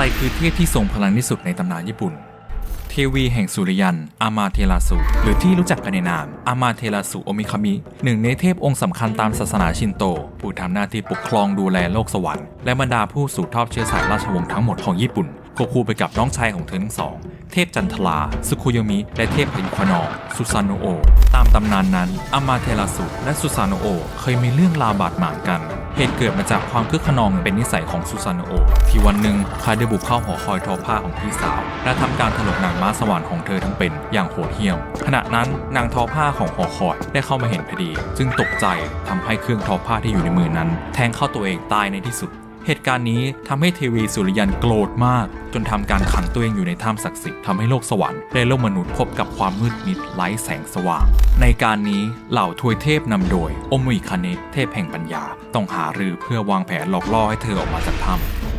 รคือเทพที่ทรงพลังที่สุดในตำนานญี่ปุ่น เทวีแห่งสุริยัน อามาเทราสุ หรือที่รู้จักกันในนาม อามาเทราสุโอมิคามิ หนึ่งในเทพองค์สำคัญตามศาสนาชินโต ผู้ทำหน้าที่ปกครองดูแลโลกสวรรค์ และบรรดาผู้สืบทอดเชื้อสายราชวงศ์ทั้งหมดของญี่ปุ่นควบคู่ไปกับน้องชายของเธอทั้งสอง เทพจันทรา สุคุโยมิ และเทพพยุคนอสุซานโนโอ ตามตำนานนั้นอามาเทราสุและสุซานโนโอเคยมีเรื่องราวบาดหมางกัน เหตุเกิดมาจากความคึกขนองเป็นนิสัยของซูซานโอ ที่วันหนึ่งเขาได้บุกเข้าหอคอยทอผ้าของพี่สาว และทำการถลกนางม้าสวรรค์ของเธอทั้งเป็นอย่างโหดเหี้ยม ขณะนั้นนางทอผ้าของหอคอยได้เข้ามาเห็นพอดี จึงตกใจทำให้เครื่องทอผ้าที่อยู่ในมือนั้น แทงเข้าตัวเองตายในที่สุด เหตุการณ์นี้ทำให้เทวีสุริยันโกรธมาก จนทำการขังตัวเองอยู่ในถ้ำศักดิ์สิทธิ์ทำให้โลกสวรรค์และโลกมนุษย์พบกับความมืดมิดไร้แสงสว่าง ในการนี้เหล่าทวยเทพนำโดยอมุยคเนตเทพแห่งปัญญา ต้องหารือเพื่อวางแผนหลอกล่อให้เธอออกมาจากถ้ำ